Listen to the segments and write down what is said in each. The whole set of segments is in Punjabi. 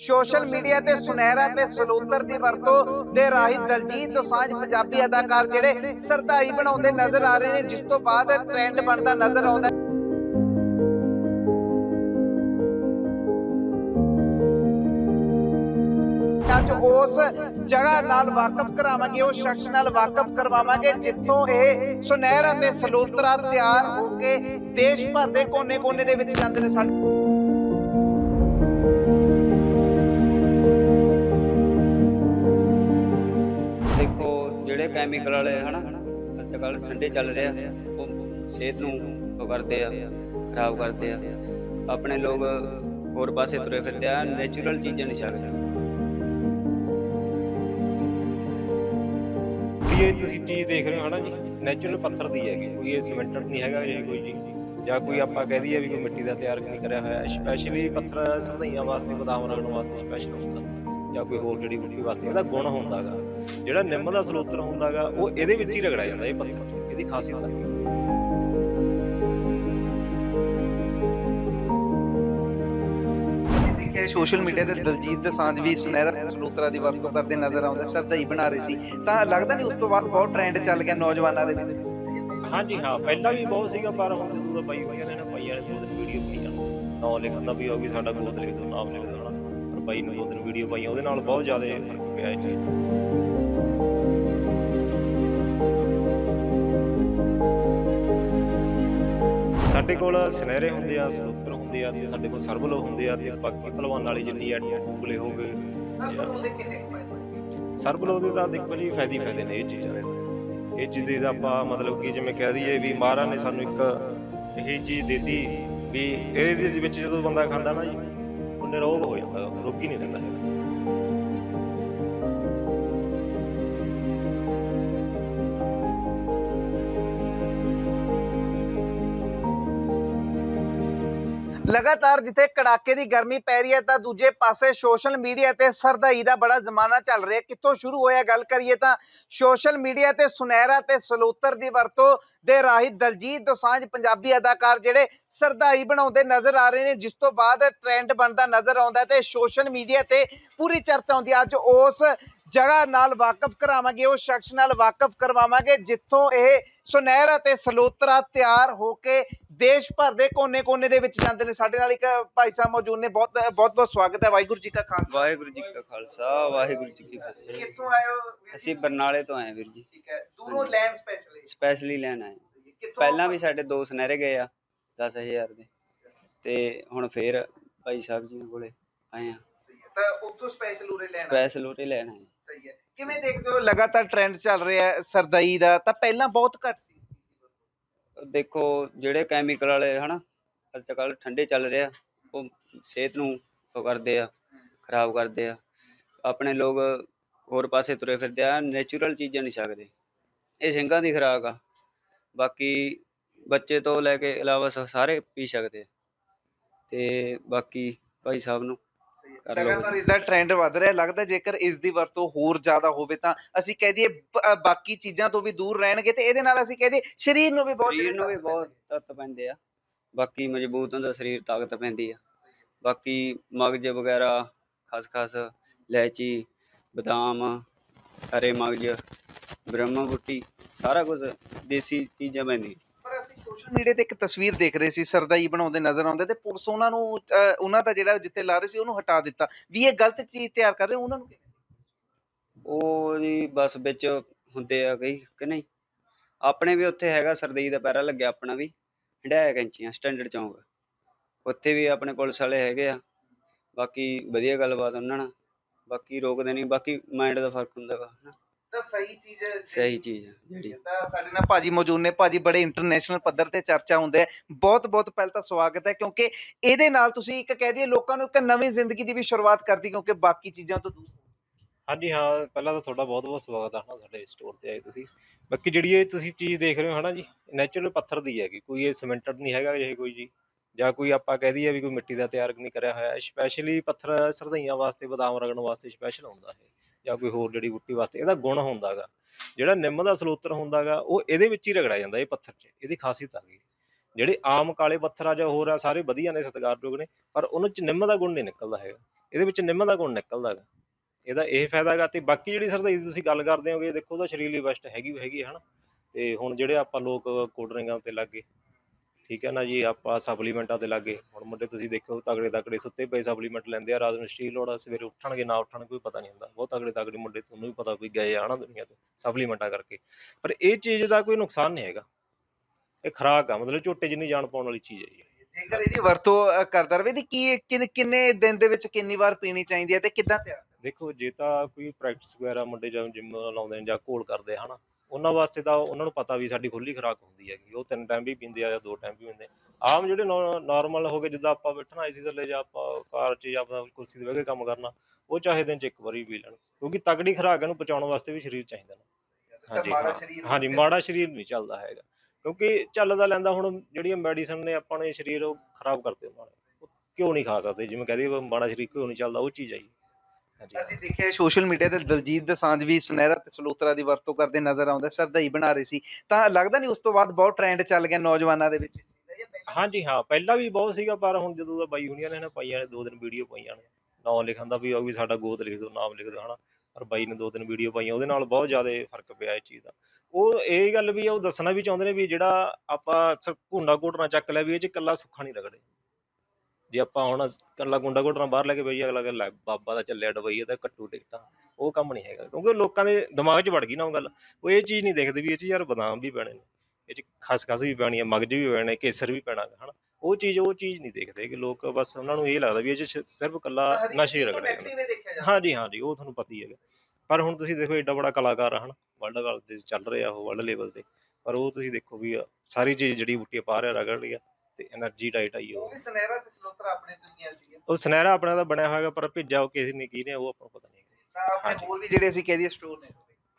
ਸੋਸ਼ਲ ਮੀਡੀਆ ਤੇ ਸੁਨਹਿਰਾ ਤੇ ਸਲੂਤਰ ਦੀ ਵਰਤੋਂ ਦੇ ਰਾਹੀਂ ਦਲਜੀਤ ਦੋਸਾਂਝ ਪੰਜਾਬੀ ਅਦਾਕਾਰ ਜਿਹੜੇ ਸਰਦਾਈ ਬਣਾਉਂਦੇ ਨਜ਼ਰ ਆ ਰਹੇ ਨੇ, ਜਿਸ ਤੋਂ ਬਾਅਦ ਟ੍ਰੈਂਡ ਬਣਦਾ ਨਜ਼ਰ ਆਉਂਦਾ। ਅੱਜ ਉਸ ਜਗ੍ਹਾ ਨਾਲ ਵਾਕਫ ਕਰਾਵਾਂਗੇ, ਉਸ ਸ਼ਖਸ ਨਾਲ ਵਾਕਫ ਕਰਵਾਵਾਂਗੇ, ਜਿੱਥੋਂ ਇਹ ਸੁਨਹਿਰਾ ਤੇ ਸਲੂਤਰਾ ਤਿਆਰ ਹੋ ਕੇ ਦੇਸ਼ ਭਰ ਦੇ ਕੋਨੇ-ਕੋਨੇ ਦੇ ਵਿੱਚ ਜਾਂਦੇ ਨੇ ਸਾਡੇ ਕੈਮੀਕਲ ਵਾਲੇ, ਹਨਾ? ਅੱਜ ਕੱਲ ਠੰਡੇ ਚੱਲ ਰਿਹਾ। ਉਹ ਸਿਹਤ ਨੂੰ ਕਰਦੇ ਆ, ਖਰਾਬ ਕਰਦੇ ਆ। ਆਪਣੇ ਲੋਕ ਹੋਰ ਪਾਸੇ ਤੁਰੇ ਫਿਰਦੇ ਆ ਨੇਚਰਲ ਚੀਜ਼ਾਂ ਨਹੀਂ ਛਕਦੇ ਇਹ ਤੁਸੀਂ ਚੀਜ਼ ਦੇਖ ਰਹੇ ਹੋ, ਹਨਾ ਜੀ? ਨੈਚੁਰਲ ਪੱਥਰ ਦੀ ਹੈਗੀ, ਕੋਈ ਇਹ ਸਿਮੈਂਟਡ ਨਹੀਂ ਹੈਗਾ ਇਹ ਕੋਈ ਜੀ। ਜਾਂ ਕੋਈ ਆਪਾਂ ਕਹਿ ਦਈਏ ਵੀ ਕੋਈ ਮਿੱਟੀ ਦਾ ਤਿਆਰ ਨਹੀਂ ਕਰਿਆ ਹੋਇਆ। ਸਪੈਸ਼ਲੀ ਪੱਥਰ ਸਰਦਈਆਂ ਵਾਸਤੇ ਬਦਾਮ ਰਗੜਨ ਵਾਸਤੇ ਸਪੈਸ਼ਲ ਹੁੰਦਾ। ਜਾਂ ਕੋਈ ਹੋਰ ਜਿਹੜੀ ਬੂਟੀ ਵਾਸਤੇ ਇਹਦਾ ਗੁਣ ਹੁੰਦਾਗਾ ਜਿਹੜਾ ਨਿੰਮ ਦਾ ਸਲੋਤਰ ਹੁੰਦਾਗਾ ਉਹ ਇਹਦੇ ਵਿੱਚ ਹੀ ਰਗੜਿਆ ਜਾਂਦਾ ਇਹ ਪੱਥਰ। ਇਹਦੀ ਖਾਸੀਅਤ ਹੈ ਸੋਸ਼ਲ ਮੀਡੀਆ ਤੇ ਦਲਜੀਤ ਦੋਸਾਂਝ ਵੀ ਸੁਨਹਿਰਾ ਸਲੂਤਰਾ ਦੀ ਵਰਤੋਂ ਕਰਦੇ ਨਜ਼ਰ ਆਉਂਦੇ ਸਰਦਾਈ ਬਣਾ ਰਹੇ ਸੀ। ਤਾਂ ਲੱਗਦਾ ਨਹੀਂ ਉਸ ਤੋਂ ਬਾਅਦ ਬਹੁਤ ਟ੍ਰੈਂਡ ਚੱਲ ਗਿਆ ਨੌਜਵਾਨਾਂ ਦੇ ਵਿੱਚ? ਹਾਂਜੀ ਹਾਂ ਪਹਿਲਾਂ ਵੀ ਬਹੁਤ ਸੀਗਾ ਪਰ ਹੁਣ ਜਦੋਂ ਦਾ ਬਾਈ ਹੋਈਆਂ ਨੇ ਨਾ ਬਾਈ ਵਾਲੇ ਦੋ ਦਿਨ ਵੀਡੀਓ ਪਾਈਆਂ ਨਾਮ ਲਿਖਣ ਦਾ ਵੀ ਹੋ ਗਈ ਸਾਡਾ ਗੋਤ ਲਿਖ ਨਾਮ ਲਿਖ ਬਾਈ ਨੇ ਦੋ ਦਿਨ ਵੀਡੀਓ ਪਾਈਆਂ ਉਹਦੇ ਨਾਲ ਬਹੁਤ ਜ਼ਿਆਦਾ ਫ਼ਰਕ ਪਿਆ ਚੀਜ਼ ਸਾਡੇ ਕੋਲ ਸੁਨਹਿਰੇ ਹੁੰਦੇ ਆ ਸਲੂਤਰ ਹੁੰਦੇ ਆ ਤੇ ਸਾਡੇ ਕੋਲ ਸਰਬਲੋ ਹੁੰਦੇ ਆ ਤੇ ਬਾਕੀ ਭਲਵਾਨ ਵਾਲੀ ਜਿੰਨੀ ਆ ਉਂਗਲੇ ਹੋ ਗਏ। ਸਰਬਲੋ ਦੇ ਤਾਂ ਦੇਖੋ ਜੀ ਫਾਇਦੇ ਫਾਇਦੇ ਨੇ ਇਹ ਚੀਜ਼ਾਂ ਦੇ। ਇਹ ਚੀਜ਼ ਦਾ ਆਪਾਂ ਮਤਲਬ ਕਿ ਜਿਵੇਂ ਕਹਿ ਦਈਏ ਵੀ ਮਹਾਰਾਜ ਨੇ ਸਾਨੂੰ ਇੱਕ ਇਹ ਚੀਜ਼ ਦਿੱਤੀ ਵੀ ਇਹਦੇ ਵਿੱਚ ਜਦੋਂ ਬੰਦਾ ਖਾਂਦਾ ਨਾ ਜੀ ਉਹ ਨਿਰੋਗ ਹੋ ਜਾਂਦਾ ਰੋਗੀ ਨਹੀਂ ਰਹਿੰਦਾ ਹੈਗਾ ਲਗਾਤਾਰ ਜਿੱਥੇ ਕੜਾਕੇ ਦੀ ਗਰਮੀ ਪੈ ਰਹੀ ਹੈ ਤਾਂ ਦੂਜੇ ਪਾਸੇ ਸੋਸ਼ਲ ਮੀਡੀਆ ਤੇ ਸਰਦਾਈ ਦਾ ਬੜਾ ਜ਼ਮਾਨਾ ਚੱਲ ਰਿਹਾ। ਕਿੱਥੋਂ ਸ਼ੁਰੂ ਹੋਇਆ ਗੱਲ ਕਰੀਏ ਤਾਂ ਸੋਸ਼ਲ ਮੀਡੀਆ ਤੇ ਸੁਨਹਿਰਾ ਤੇ ਸਲੂਤਰ ਦੀ ਵਰਤੋਂ ਦੇ ਰਾਹੀਂ ਦਲਜੀਤ ਦੋਸਾਂਝ ਪੰਜਾਬੀ ਅਦਾਕਾਰ ਜਿਹੜੇ ਸਰਦਾਈ ਬਣਾਉਂਦੇ ਨਜ਼ਰ ਆ ਰਹੇ ਨੇ, ਜਿਸ ਤੋਂ ਬਾਅਦ ਟ੍ਰੈਂਡ ਬਣਦਾ ਨਜ਼ਰ ਆਉਂਦਾ ਤੇ ਸੋਸ਼ਲ ਮੀਡੀਆ ਤੇ ਪੂਰੀ ਚਰਚਾ ਹੁੰਦੀ ਹੈ। ਅੱਜ ਉਸ ਜਗ੍ਹਾ ਨਾਲ ਵਾਕਫ ਕਰਾਵਾਂਗੇ, ਉਸ ਸ਼ਖਸ ਨਾਲ ਵਾਕਫ ਕਰਵਾਵਾਂਗੇ, ਜਿੱਥੋਂ ਇਹ ਸੁਨਹਿਰਾ ਤੇ ਸਲੋਤਰਾ ਤਿਆਰ ਹੋ ਕੇ ਦੇਸ਼ ਭਰ ਦੇ ਕੋਨੇ-ਕੋਨੇ ਦੇ ਵਿੱਚ ਜਾਂਦੇ ਨੇ। ਸਾਡੇ ਨਾਲ ਇੱਕ ਭਾਈ ਸਾਹਿਬ ਮੌਜੂਦ ਨੇ। ਬਹੁਤ ਬਹੁਤ ਬਹੁਤ ਸਵਾਗਤ ਹੈ। ਵਾਹਿਗੁਰੂ ਜੀ ਕਾ ਖਾਲਸਾ। ਵਾਹਿਗੁਰੂ ਜੀ ਕਾ ਖਾਲਸਾ। ਵਾਹਿਗੁਰੂ ਜੀ ਕੀ ਫਤਿਹ। ਕਿੱਥੋਂ ਆਏ ਹੋ ਅਸੀਂ? ਬਰਨਾਲੇ ਤੋਂ ਆਏ ਵੀਰ ਜੀ। ਠੀਕ ਹੈ। ਦੂਰੋਂ ਲੈਂਡ ਸਪੈਸ਼ਲਿਸਟ ਸਪੈਸ਼ਲੀ ਲੈਣ ਆਏ ਪਹਿਲਾਂ ਵੀ ਸਾਡੇ ਦੋ ਸੁਨਹਿਰੇ ਗਏ ਆ 10000 ਦੇ। ਤੇ ਹੁਣ ਫੇਰ ਭਾਈ ਸਾਹਿਬ ਜੀ ਕੋਲੇ ਆਏ ਆ ਤਾਂ ਉੱਥੋਂ ਸਪੈਸ਼ਲ ਉਰੇ ਲੈਣਾ ਸਪੈਸ਼ਲ ਉਰੇ ਲੈਣ ਆਏ। ਸਹੀ ਹੈ। ਕਿਵੇਂ ਦੇਖਦੇ ਹੋ? ਲਗਾਤਾਰ ਟ੍ਰੈਂਡ ਚੱਲ ਰਿਹਾ ਹੈ ਸਰਦਾਈ ਦਾ। ਤਾਂ ਪਹਿਲਾਂ ਬਹੁਤ ਘੱਟ ਸੀ। ਦੇਖੋ, ਜਿਹੜੇ ਕੈਮੀਕਲ ਵਾਲੇ ਹਨਾ ਅੱਜ ਕੱਲ ਠੰਡੇ ਚੱਲ ਰਿਹਾ ਉਹ ਸਿਹਤ ਨੂੰ ਉਹ ਕਰਦੇ ਆ, ਖਰਾਬ ਕਰਦੇ ਆ। ਆਪਣੇ ਲੋਕ ਹੋਰ ਪਾਸੇ ਤੁਰੇ ਫਿਰਦੇ ਆ ਨੇਚਰਲ ਚੀਜ਼ਾਂ ਨਹੀਂ ਛਕਦੇ। ਇਹ ਸਿੰਘਾਂ ਦੀ ਖੁਰਾਕ ਆ। ਬਾਕੀ ਬੱਚੇ ਤੋਂ ਲੈ ਕੇ ਇਲਾਵਾ ਸ- ਸਾਰੇ ਪੀ ਸਕਦੇ ਆ। ਤੇ ਬਾਕੀ ਭਾਈ ਸਾਹਿਬ ਨੂੰ ਲਗਾਤਾਰ ਇਸ ਦਾ ਟ੍ਰੈਂਡ ਵੱਧ ਰਿਹਾ ਲੱਗਦਾ ਜੇਕਰ ਇਸ ਦੀ ਵਰਤੋਂ ਹੋਰ ਜ਼ਿਆਦਾ ਹੋਵੇ ਤਾਂ ਅਸੀਂ ਕਹਿ ਦਈਏ ਬਾਕੀ ਚੀਜ਼ਾਂ ਤੋਂ ਵੀ ਦੂਰ ਰਹਿਣਗੇ ਤੇ ਇਹਦੇ ਨਾਲ ਅਸੀਂ ਕਹਿ ਦਈਏ ਸਰੀਰ ਨੂੰ ਵੀ ਬਹੁਤ ਸਰੀਰ ਨੂੰ ਵੀ ਬਹੁਤ ਤੱਤ ਪੈਂਦੇ ਆ। ਬਾਕੀ ਮਜ਼ਬੂਤ ਹੁੰਦਾ ਸਰੀਰ ਤਾਕਤ ਪੈਂਦੀ ਆ। ਬਾਕੀ ਮਗਜ ਵਗੈਰਾ ਖਸਖਸ ਇਲਾਇਚੀ ਬਦਾਮ ਹਰੇ ਮਗਜ ਬ੍ਰਹਮ ਬੁੱਟੀ ਸਾਰਾ ਕੁਝ ਦੇਸੀ ਚੀਜ਼ਾਂ ਪੈਂਦੀਆਂ। ਅਸੀਂ ਸੋਸ਼ਲ ਮੀਡੀਆ ਤੇ ਇੱਕ ਤਸਵੀਰ ਦੇਖ ਰਹੇ ਸੀ, ਸਰਦਾਈ ਬਣਾਉਂਦੇ ਨਜ਼ਰ ਆਉਂਦੇ ਤੇ ਪੁਲਿਸ ਉਹਨਾਂ ਨੂੰ ਉਹਨਾਂ ਦਾ ਜਿਹੜਾ ਜਿੱਥੇ ਲਾ ਰਹੇ ਸੀ ਉਹਨੂੰ ਹਟਾ ਦਿੱਤਾ। ਵੀ ਇਹ ਗਲਤ ਚੀਜ਼ ਤਿਆਰ ਕਰ ਰਹੇ ਉਹਨਾਂ ਨੂੰ ਉਹ ਜੀ ਬਸ ਵਿੱਚ ਹੁੰਦੇ ਆ ਕਈ ਕਿ ਨਹੀਂ? ਆਪਣੇ ਵੀ ਉੱਥੇ ਹੈਗਾ, ਸਰਦਈ ਦਾ ਪੈਰਾ ਲੱਗਿਆ ਆਪਣਾ ਵੀ ਹੰਡਾਇਆ ਕੈਂਚੀਆਂ, ਸਟੈਂਡਰਡ ਚੌਂਕ। ਉੱਥੇ ਵੀ ਆਪਣੇ ਪੁਲਿਸ ਵਾਲੇ ਹੈਗੇ ਆ, ਬਾਕੀ ਵਧੀਆ ਗੱਲਬਾਤ ਉਹਨਾਂ ਨਾਲ। ਬਾਕੀ ਰੋਕਦੇ ਨਹੀਂ, ਬਾਕੀ ਮਾਈਂਡ ਦਾ ਫ਼ਰਕ ਹੁੰਦਾ ਵਾ, ਹਨਾ। ਤਾਂ ਸਹੀ ਚੀਜ਼ ਹੈ ਸਹੀ ਚੀਜ਼ ਆ ਜਿਹੜੀ ਤਾਂ ਸਾਡੇ ਨਾਲ ਭਾਜੀ ਮੌਜੂਦ ਨੇ ਭਾਜੀ ਬੜੇ ਇੰਟਰਨੈਸ਼ਨਲ ਪੱਧਰ ਤੇ ਚਰਚਾ ਹੁੰਦੇ ਹੈ ਬਹੁਤ ਬਹੁਤ ਪਹਿਲਾਂ ਤਾਂ ਸਵਾਗਤ ਹੈ ਕਿਉਂਕਿ ਇਹਦੇ ਨਾਲ ਤੁਸੀਂ ਇੱਕ ਕਹਿ ਦਈਏ ਲੋਕਾਂ ਨੂੰ ਇੱਕ ਨਵੀਂ ਜ਼ਿੰਦਗੀ ਦੀ ਵੀ ਸ਼ੁਰੂਆਤ ਕਰਦੀ ਕਿਉਂਕਿ ਬਾਕੀ ਚੀਜ਼ਾਂ ਤੋਂ ਦੂਰ ਹਾਂਜੀ ਹਾਂ ਪਹਿਲਾਂ ਤਾਂ ਤੁਹਾਡਾ ਬਹੁਤ ਬਹੁਤ ਸਵਾਗਤ ਹੈ ਹਨਾ ਸਾਡੇ ਸਟੋਰ ਤੇ ਆਏ ਤੁਸੀਂ। ਬਾਕੀ ਜਿਹੜੀ ਇਹ ਤੁਸੀਂ ਚੀਜ਼ ਦੇਖ ਰਹੇ ਹੋ ਹਨਾ ਜੀ ਨੈਚੁਰਲ ਪੱਥਰ ਦੀ ਹੈਗੀ ਕੋਈ ਇਹ ਸਿਮੈਂਟਡ ਨਹੀਂ ਹੈਗਾ ਇਹ ਕੋਈ ਜੀ। ਜਾਂ ਕੋਈ ਆਪਾਂ ਕਹਿ ਦਈਏ ਵੀ ਕੋਈ ਮਿੱਟੀ ਦਾ ਤਿਆਰ ਨਹੀਂ ਕਰਿਆ ਹੋਇਆ ਸਪੈਸ਼ਲੀ ਪੱਥਰ ਸਰਦਈਆਂ ਵਾਸਤੇ ਬਦਾਮ ਰਗੜਨ ਵਾਸਤੇ ਸਪੈਸ਼ਲ ਹੁੰਦਾ ਹੈ ਜਾਂ ਕੋਈ ਹੋਰ ਜਿਹੜੀ ਬੂਟੀ ਵਾਸਤੇ, ਇਹਦਾ ਗੁਣ ਹੁੰਦਾਗਾ। ਜਿਹੜਾ ਨਿੰਮ ਦਾ ਸਲੋਤਰ ਹੁੰਦਾਗਾ, ਉਹ ਇਹਦੇ ਵਿੱਚ ਹੀ ਰਗੜਿਆ ਜਾਂਦਾ ਇਹ ਪੱਥਰ 'ਚ, ਇਹਦੀ ਖਾਸੀਅਤ ਆ ਗਈ। ਜਿਹੜੇ ਆਮ ਕਾਲੇ ਪੱਥਰ ਆ ਜਾਂ ਹੋਰ ਆ, ਸਾਰੇ ਵਧੀਆ ਨੇ ਸਤਿਕਾਰਯੋਗ ਨੇ, ਪਰ ਉਹਨਾਂ 'ਚ ਨਿੰਮ ਦਾ ਗੁਣ ਨਹੀਂ ਨਿਕਲਦਾ ਹੈਗਾ। ਇਹਦੇ ਵਿੱਚ ਨਿੰਮ ਦਾ ਗੁਣ ਨਿਕਲਦਾ ਗਾ ਇਹਦਾ ਇਹ ਫਾਇਦਾ ਹੈਗਾ ਤੇ ਬਾਕੀ ਜਿਹੜੀ ਸਰਦਾਈ ਦੀ ਤੁਸੀਂ ਗੱਲ ਕਰਦੇ ਹੋਗੇ ਦੇਖੋ ਉਹਦਾ ਸਰੀਰ ਲਈ ਬੈਸਟ ਹੈਗੀ ਹੈਗੀ ਹੈ ਹਨਾ। ਤੇ ਹੁਣ ਜਿਹੜੇ ਆਪਾਂ ਲੋਕ ਕੋਲਡ ਡਰਿੰਕਾਂ ਤੇ ਲੱਗੇ ਠੀਕ ਹੈ ਨਾ ਜੀ ਆਪਾਂ ਸਪਲੀਮੈਂਟਾਂ ਤੇ ਲੱਗੇ। ਹੁਣ ਮੁੰਡੇ ਤੁਸੀਂ ਦੇਖੋ ਤਗੜੇ ਤਗੜੇ ਸੁੱਤੇ ਪਏ ਸਪਲੀਮੈਂਟ ਲੈਂਦੇ ਆ ਰਾਤ ਨੂੰ ਸਟੀਲ ਲੋੜਾ ਸਵੇਰੇ ਉੱਠਣਗੇ ਨਾ ਉੱਠਣ ਕੋਈ ਪਤਾ ਨਹੀਂ ਹੁੰਦਾ। ਬਹੁਤ ਤਗੜੇ ਤਗੜੇ ਮੁੰਡੇ ਤੁਹਾਨੂੰ ਵੀ ਪਤਾ ਕੋਈ ਗਏ ਆ ਨਾ ਦੁਨੀਆ ਤੋਂ ਸਪਲੀਮੈਂਟਾਂ ਕਰਕੇ। ਪਰ ਇਹ ਚੀਜ਼ ਦਾ ਕੋਈ ਨੁਕਸਾਨ ਨਹੀਂ ਹੈਗਾ। ਇਹ ਖੁਰਾਕ ਆ ਮਤਲਬ ਝੋਟੇ ਜਿੰਨੀ ਜਾਨ ਪਾਉਣ ਵਾਲੀ ਚੀਜ਼ ਹੈ ਜੀ। ਜੇਕਰ ਇਹਦੀ ਵਰਤੋਂ ਕਰਦਾ ਰਵੇ ਦੀ ਕੀ ਕਿੰਨ- ਦਿਨ ਦੇ ਵਿੱਚ ਕਿੰਨੀ ਵਾਰ ਪੀਣੀ ਚਾਹੀਦੀ ਹੈ ਤੇ ਕਿੱਦਾਂ ਤਿਆਰ? ਦੇਖੋ ਜੇ ਤਾਂ ਕੋਈ ਪ੍ਰੈਕਟਿਸ ਵਗੈਰਾ ਮੁੰਡੇ ਜਾਂ ਜਿਮ ਲਾਉਂਦੇ ਨੇ ਜਾਂ ਘੋਲ ਕਰਦੇ ਹਨਾ? ਉਹਨਾਂ ਵਾਸਤੇ ਤਾਂ ਉਹਨਾਂ ਨੂੰ ਪਤਾ ਵੀ ਸਾਡੀ ਖੁੱਲੀ ਖੁਰਾਕ ਹੁੰਦੀ ਹੈਗੀ। ਉਹ ਤਿੰਨ ਟਾਈਮ ਵੀ ਪੀਂਦੇ ਆ ਜਾਂ ਦੋ ਟਾਈਮ ਵੀ ਪੀਂਦੇ। ਆਮ ਜਿਹੜੇ ਨਾਰਮਲ ਹੋ ਗਏ ਜਿੱਦਾਂ ਆਪਾਂ ਬੈਠਣਾ ਆਈਸੀ ਥੱਲੇ ਜਾਂ ਆਪਾਂ ਕਾਰ 'ਚ ਜਾਂ ਆਪਣਾ ਕੁਰਸੀ ਤੇ ਬਹਿ ਕੇ ਕੰਮ ਕਰਨਾ ਉਹ ਚਾਹੇ ਦਿਨ 'ਚ ਇੱਕ ਵਾਰੀ ਪੀ ਲੈਣ। ਕਿਉਂਕਿ ਤਗੜੀ ਖੁਰਾਕ ਇਹਨੂੰ ਪਹੁੰਚਾਉਣ ਵਾਸਤੇ ਵੀ ਸਰੀਰ ਚਾਹੀਦਾ ਨਾ। ਹਾਂਜੀ ਮਾੜਾ ਹਾਂ। ਸਰੀਰ ਹਾਂਜੀ ਮਾੜਾ ਸਰੀਰ ਨਹੀਂ ਚੱਲਦਾ ਹੈਗਾ। ਕਿਉਂਕਿ ਚੱਲਦਾ ਲੈਂਦਾ ਹੁਣ ਜਿਹੜੀਆਂ ਮੈਡੀਸਨ ਨੇ ਆਪਾਂ ਨੇ ਸਰੀਰ ਉਹ ਖਰਾਬ ਕਰਦੇ ਉਹਨਾਂ ਨੇ। ਕਿਉਂ ਨਹੀਂ ਖਾ ਸਕਦੇ? ਜਿਵੇਂ ਕਹਦੇ ਮਾੜਾ ਸਰੀਰ ਕਿਉਂ ਨਹੀਂ ਚੱਲਦਾ ਉਹ ਚੀਜ਼ ਆਈ ਅਸੀਂ ਦੇਖਿਆ ਸੋਸ਼ਲ ਮੀਡੀਆ ਤੇ ਦਲਜੀਤ ਦੋਸਾਂਝ ਵੀ ਸੁਨਹਿਰਾ ਤੇ ਸਲੋਤਰਾ ਦੀ ਵਰਤੋਂ ਕਰਦੇ ਨਜ਼ਰ ਆਉਂਦੇ ਸਰਦਾਈ ਬਣਾ ਰਹੇ ਸੀ। ਤਾਂ ਲੱਗਦਾ ਨਹੀਂ ਉਸ ਤੋਂ ਬਾਅਦ ਬਹੁਤ ਟ੍ਰੈਂਡ ਚੱਲ ਗਿਆ ਨੌਜਵਾਨਾਂ ਦੇ ਵਿੱਚ। ਦਾ ਹਾਂਜੀ ਹਾਂ ਪਹਿਲਾਂ ਵੀ ਬਹੁਤ ਸੀਗਾ ਪਰ ਹੁਣ ਜਦੋਂ ਦਾ ਬਾਈ ਹੁਣੀਆਂ ਨੇ ਨਾ ਪਾਈਆਂ ਨੇ ਦੋ ਦਿਨ ਵੀਡੀਓ ਪਾਈਆਂ ਨੇ ਨਾਮ ਲਿਖਣ ਦਾ ਵੀ ਉਹ ਵੀ ਸਾਡਾ ਗੋਤ ਲਿਖ ਦਿਓ ਨਾਮ ਲਿਖ ਦਿਓ ਹਨਾ। ਪਰ ਬਾਈ ਨੇ ਦੋ ਦਿਨ ਵੀਡੀਓ ਪਾਈਆਂ ਉਹਦੇ ਨਾਲ ਬਹੁਤ ਜ਼ਿਆਦਾ ਫ਼ਰਕ ਪਿਆ ਇਹ ਚੀਜ਼ ਦਾ। ਉਹ ਇਹ ਗੱਲ ਵੀ ਉਹ ਦੱਸਣਾ ਵੀ ਚਾਹੁੰਦੇ ਨੇ ਵੀ ਜਿਹੜਾ ਆਪਾਂ ਸ- ਘੁੰਡਾ ਘੋਟਣਾ ਚੱਕ ਲਿਆ ਵੀ ਇਹ ਚ ਇਕੱਲਾ ਸੁੱਖਾ ਨਹੀਂ ਰਗੜੇ ਜੇ ਆਪਾਂ ਹੁਣ ਇਕੱਲਾ ਗੁੰਡਾ ਘੋਟਣਾ ਬਾਹਰ ਲੈ ਕੇ ਬਈ ਅਗਲਾ ਗੱਲ ਬਾਬਾ ਦਾ ਚੱਲਿਆ ਡਬਈ ਇਹਦਾ ਕੱਟੂ ਟਿਕਟਾਂ। ਉਹ ਕੰਮ ਨਹੀਂ ਹੈਗਾ ਕਿਉਂਕਿ ਲੋਕਾਂ ਦੇ ਦਿਮਾਗ 'ਚ ਵੜ ਗਈ ਨਾ ਉਹ ਗੱਲ। ਉਹ ਇਹ ਚੀਜ਼ ਨਹੀਂ ਦੇਖਦੇ ਵੀ ਇਹ 'ਚ ਯਾਰ ਬਦਾਮ ਵੀ ਪੈਣੇ ਨੇ ਇਹ 'ਚ ਖਸਖਸ ਵੀ ਪੈਣੀ ਹੈ ਮਗਜ ਵੀ ਪੈਣੇ ਕੇਸਰ ਵੀ ਪੈਣਾ ਹਨਾ। ਉਹ ਚੀਜ਼ ਉਹ ਚੀਜ਼ ਨਹੀਂ ਦੇਖਦੇ ਕਿ ਲੋਕ ਬਸ ਉਹਨਾਂ ਨੂੰ ਇਹ ਲੱਗਦਾ ਵੀ ਇਹ 'ਚ ਸਿਰਫ ਇੱਕ ਨਸ਼ੇ ਚੀਜ਼ ਨੂੰ ਰਗੜੇ ਜਾਣ। negative ਹੀ ਦੇਖਿਆ ਜਾਂਦਾ। ਹਾਂਜੀ ਹਾਂਜੀ ਉਹ ਤੁਹਾਨੂੰ ਪਤਾ ਹੀ ਹੈਗਾ। ਪਰ ਹੁਣ ਤੁਸੀਂ ਦੇਖੋ ਏਡਾ ਬੜਾ ਕਲਾਕਾਰ ਆ ਹਨ ਵਰਲਡ ਵਾਲ ਤੇ ਚੱਲ ਰਿਹਾ ਉਹ ਵਰਲਡ ਲੈਵਲ ਤੇ। ਪਰ ਉਹ ਤੁਸੀਂ ਦੇਖੋ ਵੀ ਸਾਰੀ ਚੀਜ਼ ਜਿਹੜੀ ਬੂਟੀ ਪਾ ਰਿਹਾ ਰਗੜ ਰਹੀ ਤੇ એનર્ਜੀ ਡਾਈਟ ਆਈ ਉਹ। ਉਹ ਤੇ ਸਲੋਤਰਾ ਆਪਣੇ ਤੋਂ ਹੀ ਉਹ ਸੁਨਹਿਰਾ ਆਪਣਾ ਤਾਂ ਬਣਿਆ ਹੋਇਆਗਾ ਪਰ ਭੇਜਿਆ ਉਹ ਕਿਸੇ ਨੇ ਕੀ ਉਹ ਆਪਾਂ ਪਤਾ ਨਹੀਂ ਆਪਣੇ ਹਾਂਜੀ। ਵੀ ਜਿਹੜੇ ਅਸੀਂ ਕਹਿ ਸਟੋਰ ਨੇ।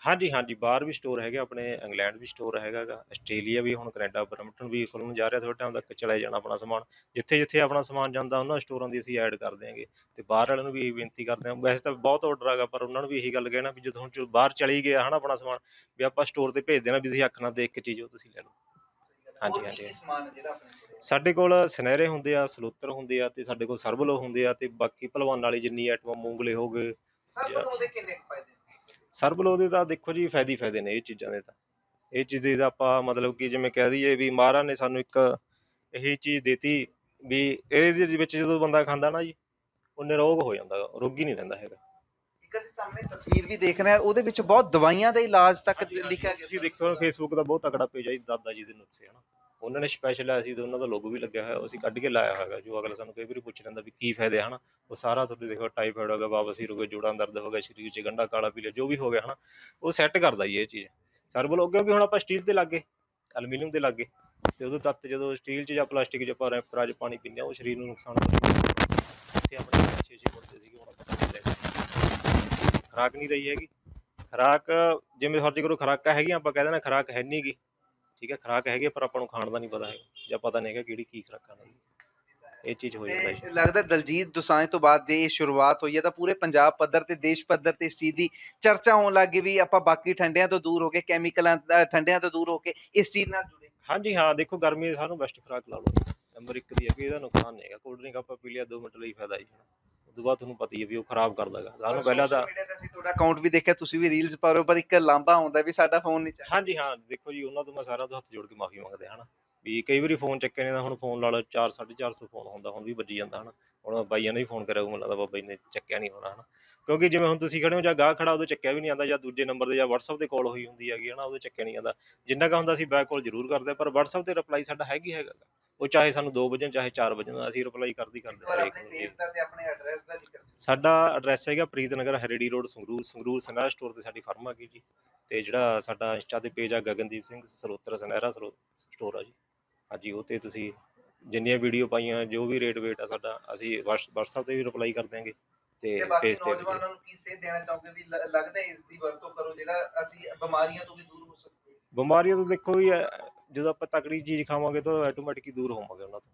ਹਾਂਜੀ ਹਾਂਜੀ ਬਾਹਰ ਵੀ ਸਟੋਰ ਹੈਗੇ ਆਪਣੇ ਇੰਗਲੈਂਡ ਵੀ ਸਟੋਰ ਹੈਗਾਗਾ ਆਸਟ੍ਰੇਲੀਆ ਵੀ ਹੁਣ ਕੈਨੇਡਾ ਬਰਮਟਨ ਵੀ ਖੁੱਲਣ ਜਾ ਰਿਹਾ ਥੋੜਾ ਟਾਈਮ ਤੱਕ ਚਲਾ ਜਾਣਾ ਆਪਣਾ ਸਮਾਨ। ਜਿੱਥੇ ਜਿੱਥੇ ਆਪਣਾ ਸਮਾਨ ਜਾਂਦਾ ਉਹਨਾਂ ਸਟੋਰਾਂ ਦੀ ਅਸੀਂ ਐਡ ਕਰ ਦਿਆਂਗੇ। ਤੇ ਬਾਹਰ ਵਾਲਿਆਂ ਨੂੰ ਵੀ ਇਹੀ ਬੇਨਤੀ ਕਰਦੇ ਹਾਂ। ਵੈਸੇ ਤਾਂ ਬਹੁਤ ਆਰਡਰ ਆਗਾ ਪਰ ਉਹਨਾਂ ਨੂੰ ਵੀ ਇਹੀ ਗੱਲ ਕਹਿਣਾ ਵੀ ਜਦੋਂ ਹੁਣ ਬਾਹਰ ਚਲੀ ਗਿਆ ਹਨਾ ਆਪਣਾ ਸਮਾਨ ਵੀ ਆਪਾਂ ਸਟੋਰ ਤੇ ਭੇਜ ਦੇਣਾ ਵੀ ਤੁਸੀਂ ਅੱਖ ਨਾਲ ਦੇਖ ਕੇ ਚੀਜ਼ ਉਹ ਤੁਸੀਂ ਲੈ ਲਓ। ਹਾਂਜੀ, ਹਾਂਜੀ। ਕੀ ਸਮਾਨ ਹੈ ਜਿਹੜਾ ਆਪਣੇ ਕੋਲ ਸਾਡੇ ਕੋਲ ਸੁਨਹਿਰੇ ਹੁੰਦੇ ਆ ਸਲੋਤਰ ਹੁੰਦੇ ਆ ਤੇ ਸਾਡੇ ਕੋਲ ਸਰਬਲੋ ਹੁੰਦੇ ਆ ਤੇ ਬਾਕੀ ਭਲਵਾਨ ਵਾਲੀ ਜਿੰਨੀ ਆਈਟਮਾਂ ਮੂੰਗਲੇ ਹੋ ਗਏ ਸਭ ਨੂੰ ਉਹਦੇ ਕਿੰਨੇ ਕੁ ਫਾਇਦੇ ਨੇ? ਸਰਬਲੋ ਦੇ ਤਾਂ ਦੇਖੋ ਜੀ ਫਾਇਦੇ ਹੀ ਫਾਇਦੇ ਨੇ ਇਹ ਚੀਜ਼ਾਂ ਦੇ ਤਾਂ ਇਹ ਚੀਜ਼ ਦੇ ਤਾਂ ਆਪਾਂ ਮਤਲਬ ਕਿ ਜਿਵੇਂ ਕਹਿ ਦਈਏ ਵੀ ਮਹਾਰਾਜ ਨੇ ਸਾਨੂੰ ਇੱਕ ਇਹੀ ਚੀਜ਼ ਦਿੱਤੀ ਵੀ ਇਹਦੇ ਵਿੱਚ ਜਦੋਂ ਬੰਦਾ ਖਾਂਦਾ ਨਾ ਜੀ ਉਹ ਨਿਰੋਗ ਹੋ ਜਾਂਦਾ ਰੋਗੀ ਨਹੀਂ ਰਹਿੰਦਾ ਹੈਗਾ ਇੱਕ ਅਸੀਂ ਸਾਹਮਣੇ ਤਸਵੀਰ ਵੀ ਦੇਖ ਰਹੇ ਹਾਂ ਉਹਦੇ ਵਿੱਚ ਬਹੁਤ ਦਵਾਈਆਂ ਦੇ ਇਲਾਜ ਤੱਕ ਲਿਖਿਆ ਗਿਆ। ਤੁਸੀਂ ਦੇਖੋ ਫੇਸਬੁੱਕ ਦਾ ਬਹੁਤ ਤਕੜਾ ਪੇਜ ਹੈ ਜੀ ਦਾਦਾ ਜੀ ਦੇ ਨੁਕਸੇ ਹਨਾ। ਉਹਨਾਂ ਨੇ ਸਪੈਸ਼ਲ ਆਇਆ ਸੀ ਤੇ ਉਹਨਾਂ ਦਾ ਲੋਗੋ ਵੀ ਲੱਗਿਆ ਹੋਇਆ ਉਹ ਅਸੀਂ ਕੱਢ ਕੇ ਲਾਇਆ ਹੋਇਆ ਜੋ ਅਗਲਾ ਸਾਨੂੰ ਕਈ ਵਾਰੀ ਪੁੱਛ ਲੈਂਦਾ ਵੀ ਕੀ ਫਾਇਦੇ ਆ ਹਨਾ। ਉਹ ਸਾਰਾ ਤੁਹਾਡੇ ਦੇਖੋ ਟਾਈਫਾਇਡ ਹੋ ਗਿਆ ਬਾਬਸੀਰ ਹੋ ਗਿਆ ਜੋੜਾਂ ਦਰਦ ਹੋ ਗਿਆ ਸਰੀਰ 'ਚ ਗੰਢਾ ਕਾਲਾ ਪੀਲਾ ਜੋ ਵੀ ਹੋ ਗਿਆ ਹਨਾ ਉਹ ਸੈੱਟ ਕਰਦਾ ਜੀ ਇਹ ਚੀਜ਼। ਸਰਬਲ ਹੋ ਹੁਣ ਆਪਾਂ ਸਟੀਲ ਤੇ ਲੱਗੇ ਐਲੂਮੀਨੀਅਮ ਤੇ ਲੱਗੇ ਤੇ ਉਹਦੇ ਤੱਤ ਜਦੋਂ ਸਟੀਲ 'ਚ ਜਾਂ ਪਲਾਸਟਿਕ 'ਚ ਆਪਾਂ ਰੈਪਰਾਂ 'ਚ ਪਾਣੀ ਪੀਂਦੇ ਆ ਉਹ ਸਰੀਰ ਨੂੰ ਨੁਕਸਾਨ ਕਰਦਾ। ਆਪਣੇ ਸੀਗੇ ਹੁਣ ਆਪਾਂ ਖਰਾਕ ਨਹੀਂ ਰਹੀ ਹੈਗੀ। ਖਰਾਕ ਜਿਵੇਂ ਸਾਡੇ ਕੋਲ ਖਰਾਕਾਂ ਹੈਗੀਆਂ ਆਪਾਂ ਕਹਿ ਦੇਣਾ ਖਰਾਕ ਹੈ ਨਹੀਂ ਗੀ। ਠੀਕ ਹੈ ਖਰਾਕ ਹੈਗੀ ਪਰ ਆਪਾਂ ਨੂੰ ਖਾਣ ਦਾ ਨਹੀਂ ਪਤਾ ਹੈਗਾ ਜਾਂ ਪਤਾ ਨਹੀਂ ਹੈਗਾ ਕਿਹੜੀ ਕੀ ਖਰਾਕਾਂ ਨੇ ਇਹ ਚੀਜ਼ ਹੋ ਜਾਂਦਾ ਤੇ ਲੱਗਦਾ ਦਲਜੀਤ ਦੋਸਾਂਝ ਤੋਂ ਬਾਅਦ ਜੇ ਇਹ ਸ਼ੁਰੂਆਤ ਹੋਈ ਹੈ ਤਾਂ ਪੂਰੇ ਪੰਜਾਬ ਪੱਧਰ ਤੇ ਦੇਸ਼ ਪੱਧਰ ਤੇ ਇਸ ਚੀਜ਼ ਦੀ ਚਰਚਾ ਹੋਣ ਲੱਗ ਗਈ ਵੀ ਆਪਾਂ ਬਾਕੀ ਠੰਡਿਆਂ ਤੋਂ ਦੂਰ ਹੋ ਕੇ ਕੈਮੀਕਲਾਂ ਠੰਡਿਆਂ ਤੋਂ ਦੂਰ ਹੋ ਕੇ ਇਸ ਚੀਜ਼ ਨਾਲ ਜੁੜੇ। ਹਾਂਜੀ ਹਾਂ ਦੇਖੋ ਗਰਮੀ ਸਾਨੂੰ ਬੈਸਟ ਖੁਰਾਕ ਲਾ ਲਓ ਨੰਬਰ 1 ਦੀ ਹੈ ਕਿ ਇਹਦਾ ਨੁਕਸਾਨ ਨਹੀਂ ਹੈਗਾ ਕੋਲਡ ਡਰਿੰਕ ਆਪਾਂ ਪੀ ਲਿਆ 2 ਮਿੰਟ ਲਈ ਫਾਇਦਾ ਜੀ ਉਸ ਤੋਂ ਬਾਅਦ ਤੁਹਾਨੂੰ ਪਤਾ ਹੀ ਹੈ ਵੀ ਉਹ ਖਰਾਬ ਕਰਦਾਗਾ ਸਾਨੂੰ ਪਹਿਲਾਂ ਤਾਂ ਅਸੀਂ ਤੁਹਾਡਾ ਅਕਾਊਂਟ ਵੀ ਦੇਖਿਆ ਤੁਸੀਂ ਵੀ ਰੀਲਸ ਪਾ ਰਹੇ ਹੋ ਪਰ ਇੱਕ ਲਾਂਭਾ ਆਉਂਦਾ ਵੀ ਸਾਡਾ ਫੋਨ ਨਹੀਂ ਚੱਲਦਾ। ਹਾਂਜੀ ਹਾਂ ਦੇਖੋ ਜੀ ਉਹਨਾਂ ਤੋਂ ਮੈਂ ਸਾਰਿਆਂ ਤੋਂ ਹੱਥ ਜੋੜ ਕੇ ਮਾਫੀ ਮੰਗਦੇ ਹਨਾ। ਵੀ ਕਈ ਵਾਰੀ ਫੋਨ ਚੱਕੇ ਨੇ ਤਾਂ ਹੁਣ ਫੋਨ ਲਾ ਲਓ 4 450 ਫੋਨ ਹੁੰਦਾ ਹੁਣ ਵੀ ਵੱਜੀ ਜਾਂਦਾ ਹਨਾ। ਹੁਣ ਬਾਈਆਂ ਨੇ ਵੀ ਫੋਨ ਕਰਿਆ ਉਹ ਮੈਨੂੰ ਲੱਗਦਾ ਬਾਬਾ ਜੀ ਨੇ ਚੱਕਿਆ ਨਹੀਂ ਹੋਣਾ ਹਨਾ। ਕਿਉਂਕਿ ਜਿਵੇਂ ਹੁਣ ਤੁਸੀਂ ਖੜੇ ਹੋ ਜਾਂ ਗਾਹ ਖੜਾ ਉਦੋਂ ਚੱਕਿਆ ਵੀ ਨਹੀਂ ਆਉਂਦਾ ਜਾਂ ਦੂਜੇ ਨੰਬਰ ਤੇ ਜਾਂ WhatsApp ਤੇ ਕਾਲ ਹੋਈ ਹੁੰਦੀ ਹੈਗੀ ਹਨਾ ਉਦੋਂ ਚੱਕਿਆ ਨਹੀਂ ਜਾਂਦਾ। ਜਿੰਨਾ ਕਾ ਹੁੰਦਾ ਸੀ ਬੈਕ ਕਾਲ ਜ਼ਰੂਰ ਕਰਦੇ ਪਰ WhatsApp ਤੇ ਰਿਪਲਾਈ ਸਾਡਾ ਹੈਗੀ ਹੈਗਾ। ਉਹ ਚਾਹੇ ਸਾਨੂੰ 2 ਵਜੇ ਚਾਹੇ 4 ਵਜੇ ਅਸੀਂ ਰਿਪਲਾਈ ਕਰਦੀ ਕਰਦੇ ਔਰ ਹਰੇਕ ਆਪਣੇ ਨੂੰ ਜੀ। ਪੇਜ ਦਾ ਤੇ ਆਪਣੇ ਐਡਰੈਸ ਦਾ ਜ਼ਿਕਰ ਸਾਡਾ ਐਡਰੈਸ ਹੈਗਾ ਪ੍ਰੀਤਨਗਰ ਹਰੇੜੀ ਰੋਡ ਸੰਗਰੂਰ ਸੰਗਰੂਰ ਸਨੈਰਾ ਸਟੋਰ ਤੇ ਸਾਡੀ ਫਰਮ ਹੈਗੀ ਜੀ। ਤੇ ਜਿਹੜਾ ਸਾਡਾ ਇੰਸਟਾ ਤੇ ਪੇਜ ਆ ਗਗਨਦੀਪ ਸਿੰਘ ਸਰੋਤਰ ਸਨੈਰਾ ਸਟੋਰ ਆ ਜੀ। ਹਾਂਜੀ ਉਹ ਤੇ ਤੁਸੀਂ ਜਿੰਨੀਆਂ ਵੀਡੀਓ ਪਾਈਆਂ ਜੋ ਵੀ ਰੇਟ ਵੇਟ ਆ ਸਾਡਾ ਅਸੀਂ WhatsApp ਤੇ ਵੀ ਰਿਪਲਾਈ ਕਰ ਦਿਆਂਗੇ। ਤੇ ਤੇ ਬਾਕੀ ਪੇਜ ਤੇ ਵੀ। ਨੌਜਵਾਨਾਂ ਨੂੰ ਕੀ ਸੇਧ ਦੇਣਾ ਚਾਹੋਗੇ ਵੀ ਲ- ਲੱਗਦਾ ਹੈ ਇਸ ਦੀ ਵਰਤੋਂ ਕਰੋ ਜਿਹੜਾ ਅਸੀਂ ਬਿਮਾਰੀਆਂ ਤੋਂ ਵੀ ਦੂਰ ਹੋ ਸਕਦੇ ਹਾਂ? ਬਿਮਾਰੀਆਂ ਤੋਂ ਦੇਖੋ ਵੀ ਅਹ, ਜਦੋਂ ਆਪਾਂ ਤਕੜੀ ਚੀਜ਼ ਖਾਵਾਂਗੇ ਤਾਂ ਆਟੋਮੈਟਿਕ ਹੀ ਦੂਰ ਹੋਵਾਂਗੇ ਉਹਨਾਂ ਤੋਂ।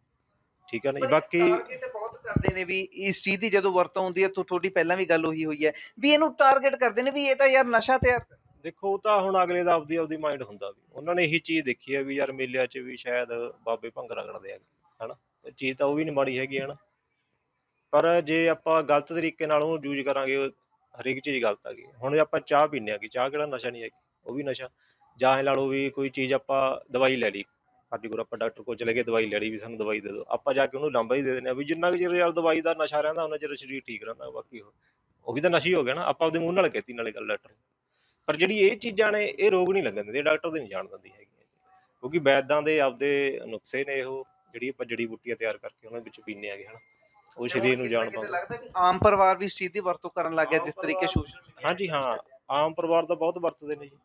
ਠੀਕ ਹੈ ਨਾ ਬਾਕੀ ਟਾਰਗੇਟ ਬਹੁਤ ਕਰਦੇ ਨੇ ਵੀ ਇਸ ਚੀਜ਼ ਦੀ ਜਦੋਂ ਵਰਤੋਂ ਹੁੰਦੀ ਹੈ ਤਾਂ ਤੁਹਾਡੀ ਪਹਿਲਾਂ ਵੀ ਗੱਲ ਉਹੀ ਹੋਈ ਹੈ ਵੀ ਇਹਨੂੰ ਟਾਰਗੇਟ ਕਰਦੇ ਨੇ ਵੀ ਇਹ ਤਾਂ ਯਾਰ ਨਸ਼ਾ ਕਰ- ਦੇਖੋ ਉਹ ਤਾਂ ਹੁਣ ਅਗਲੇ ਦਾ ਆਪਦੀ ਆਪਦੀ ਮਾਈਂਡ ਹੁੰਦਾ ਵੀ। ਉਹਨਾਂ ਨੇ ਇਹੀ ਚੀਜ਼ ਦੇਖੀ ਹੈ ਵੀ ਯਾਰ ਮੇਲਿਆਂ 'ਚ ਵੀ ਸ਼ਾਇਦ ਬਾਬੇ ਭੰਗ ਰਗੜਦੇ ਆ ਹਨਾ? ਚੀਜ਼ ਤਾਂ ਉਹ ਵੀ ਨਹੀਂ ਮਾੜੀ ਹੈਗੀ ਹਨਾ? ਪਰ ਜੇ ਆਪਾਂ ਗਲਤ ਤਰੀਕੇ ਨਾਲ ਉਹਨੂੰ ਯੂਜ਼ ਕਰਾਂਗੇ ਹਰੇਕ ਚੀਜ਼ ਗਲਤ ਆ ਗਈ। ਹੁਣ ਜੇ ਆਪਾਂ ਚਾਹ ਪੀਂਦੇ ਆ ਕਿ ਚਾਹ ਕਿਹੜਾ ਨਸ਼ਾ ਨਹੀਂ ਹੈ ਉਹ ਵੀ ਨਸ਼ਾ। ਜਾਂ ਇਹ ਲਾ ਲਓ ਵੀ ਕੋਈ ਚੀਜ਼ ਆਪਾਂ ਦਵਾਈ ਲੈ ਲਈ ਸਾਡੀ ਕੋਲ ਆਪਾਂ ਡਾਕਟਰ ਕੋਲ ਚਲੇ ਗਏ ਦਵਾਈ ਲੈ ਲਈ ਵੀ ਸਾਨੂੰ ਦਵਾਈ ਦੇ ਦਿਓ। ਆਪਾਂ ਜਾ ਕੇ ਉਹਨੂੰ ਲਾਂਬਾ ਹੀ ਦੇ ਦਿੰਦੇ ਆ ਵੀ ਜਿੰਨਾ ਕੁ ਚਿਰ ਯਾਰ ਦਵਾਈ ਦਾ ਨਸ਼ਾ ਰਹਿੰਦਾ ਉਹਨਾਂ ਚਿਰ ਸਰੀਰ ਠੀਕ ਰਹਿੰਦਾ ਬਾਕੀ ਉਹ ਉਹ ਵੀ ਤਾਂ ਨਸ਼ਾ ਹੀ ਗਿਆ ਨਾ ਆਪਾਂ ਉਹਦੇ ਮੂੰਹ ਨਾਲ ਕਹਿਤੀ ਨਾਲੇ ਗੱਲ ਡਾਕਟਰ। ਪਰ ਜਿਹੜੀ ਇਹ ਚੀਜ਼ਾਂ ਨੇ ਇਹ ਰੋਗ ਨਹੀਂ ਲੱਗਣ ਦਿੰਦੇ ਡਾਕਟਰ ਦੇ ਨਹੀਂ ਜਾਣ ਦਿੰਦੀ ਹੈਗੀ ਕਿਉਂਕਿ ਵੈਦਾਂ ਦੇ ਆਪਦੇ ਨੁਕਸੇ ਨੇ ਉਹ ਜਿਹੜੀ ਆਪਾਂ ਜੜੀ ਬੂਟੀਆਂ ਤਿਆਰ ਕਰਕੇ ਉਹਨਾਂ ਵਿੱਚ ਪੀਂਦੇ ਆਗੇ ਹਨਾ। ਉਹ ਸਰੀਰ ਨੂੰ ਜਾਣ ਪਾਉਂਦਾ। ਲੱਗਦਾ ਕਿ ਆਮ ਪਰਿਵਾਰ ਵੀ ਇਸ ਚੀਜ਼ ਦੀ ਵਰਤੋਂ ਕਰਨ ਲੱਗ ਗਿਆ ਜਿਸ ਤਰੀਕੇ ਸੋਸ਼ਲ ਹਾਂਜੀ ਹਾਂ। ਆਮ ਪਰਿਵਾਰ ਤਾਂ ਬਹੁਤ ਵਰਤਦੇ ਨੇ ਜੀ।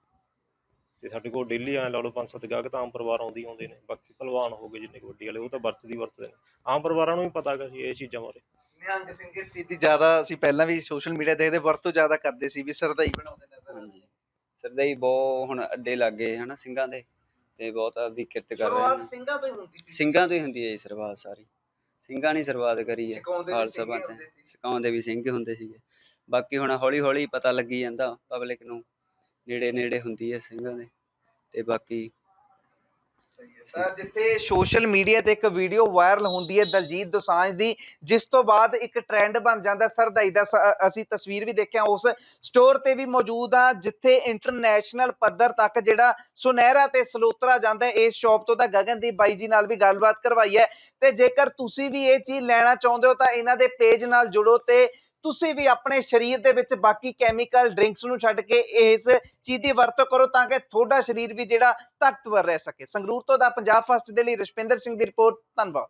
ਤੇ ਸਾਡੇ ਕੋਲ ਡੇਲੀ ਐ ਲਾ ਲਓ ਪੰਜ ਸੱਤ ਗਾਹਕ ਤਾਂ ਆਮ ਪਰਿਵਾਰ ਆਉਂਦੇ ਹੀ ਆਉਂਦੇ ਨੇ ਬਾਕੀ ਭਲਵਾਨ ਹੋ ਗਏ ਜਿੰਨੇ ਕਬੱਡੀ ਵਾਲੇ ਉਹ ਤਾਂ ਵਰਤਦੀ ਵਰਤਦੇ ਨੇ। ਆਮ ਪਰਿਵਾਰਾਂ ਨੂੰ ਵੀ ਪਤਾ ਹੈਗਾ ਜੀ ਇਹ ਚੀਜ਼ਾਂ ਬਾਰੇ। ਨਿਹੰਗ ਸਿੰਘ ਇਸ ਚੀਜ਼ ਦੀ ਜ਼ਿਆਦਾ ਅਸੀਂ ਪਹਿਲਾਂ ਵੀ ਸੋਸ਼ਲ ਮੀਡੀਆ ਦੇਖਦੇ ਵਰਤੋਂ ਜ਼ਿਆਦਾ ਕਰਦੇ ਸੀ ਵੀ ਸਰਦਾਈ ਬਣਾਉਂਦੇ ਨਜ਼ਰ ਹਾਂਜੀ। ਸਰਦਾਈ ਬਹੁਤ ਹੁਣ ਅੱਡੇ ਲੱਗ ਗਏ ਹਨਾ ਸਿੰਘਾਂ ਦੇ ਤੇ ਬਹੁਤ ਆਪਦੀ ਕਿਰਤ ਕਰ ਰਹੇ ਨੇ। ਸਿੰਘਾਂ ਤੋਂ ਹੀ ਹੁੰਦੀ ਸੀ। ਸਿੰਘਾਂ ਤੋਂ ਹੀ ਹੁੰਦੀ ਹੈ ਜੀ ਸ਼ੁਰੂਆਤ ਸਾਰੀ। ਸਿੰਘਾਂ ਨੇ ਸ਼ੁਰੂਆਤ ਕਰੀ ਹੈ ਸਿਖਾਉਂਦੇ ਵੀ ਖਾਲਸਾ ਸਿੰਘੇ ਪੰਥ ਹੁੰਦੇ ਸੀ। ਸਿਖਾਉਂਦੇ ਵੀ ਸਿੰਘ ਹੁੰਦੇ ਸੀਗੇ। ਬਾਕੀ ਹੁਣ ਹੌਲੀ ਹੌਲੀ ਪਤਾ ਲੱਗੀ ਜਾਂਦਾ ਪਬਲਿਕ ਨੂੰ। ਨੇੜੇ ਨੇੜੇ ਹੁੰਦੀ ਹੈ ਸਿੰਘਾਂ ਦੇ ਤੇ ਬਾਕੀ ਤਾਂ ਜਿੱਥੇ ਸੋਸ਼ਲ ਮੀਡੀਆ ਤੇ ਇੱਕ ਵੀਡੀਓ ਵਾਇਰਲ ਹੁੰਦੀ ਹੈ ਦਲਜੀਤ ਦੋਸਾਂਝ ਦੀ, ਜਿਸ ਤੋਂ ਬਾਅਦ ਇੱਕ ਟ੍ਰੈਂਡ ਬਣ ਜਾਂਦਾ ਸਰਦਾਈ ਦਾ ਅਸੀਂ ਤਸਵੀਰ ਵੀ ਦੇਖਿਆ, ਉਸ ਸਟੋਰ ਤੇ ਵੀ ਮੌਜੂਦ ਆ ਜਿੱਥੇ ਇੰਟਰਨੈਸ਼ਨਲ ਪੱਧਰ ਤੱਕ ਜਿਹੜਾ ਸੁਨਹਿਰਾ ਤੇ ਸਲੋਤਰਾ ਜਾਂਦਾ ਇਸ ਸ਼ਾਪ ਤੋਂ ਤਾਂ ਗਗਨਦੀਪ ਬਾਈ ਜੀ ਨਾਲ ਵੀ ਗੱਲਬਾਤ ਕਰਵਾਈ ਹੈ ਤੇ ਜੇਕਰ ਤੁਸੀਂ ਵੀ ਇਹ ਚੀਜ਼ ਲੈਣਾ ਚਾਹੁੰਦੇ ਹੋ ਤਾਂ ਇਹਨਾਂ ਦੇ ਪੇਜ ਨਾਲ ਜੁੜੋ ਤੇ ਤੁਸੀਂ ਵੀ ਆਪਣੇ ਸਰੀਰ ਦੇ ਵਿੱਚ ਬਾਕੀ ਕੈਮੀਕਲ ਡਰਿੰਕਸ ਨੂੰ ਛੱਡ ਕੇ ਇਸ ਚੀਜ਼ ਦੀ ਵਰਤੋਂ ਕਰੋ ਤਾਂ ਕਿ ਤੁਹਾਡਾ ਸਰੀਰ ਵੀ ਜਿਹੜਾ ਤਾਕਤਵਰ ਰਹਿ ਸਕੇ। ਸੰਗਰੂਰ ਤੋਂ ਦਾ ਪੰਜਾਬ ਫਸਟ ਦੇ ਲਈ ਰਸ਼ਪਿੰਦਰ ਸਿੰਘ ਦੀ ਰਿਪੋਰਟ ਧੰਨਵਾਦ।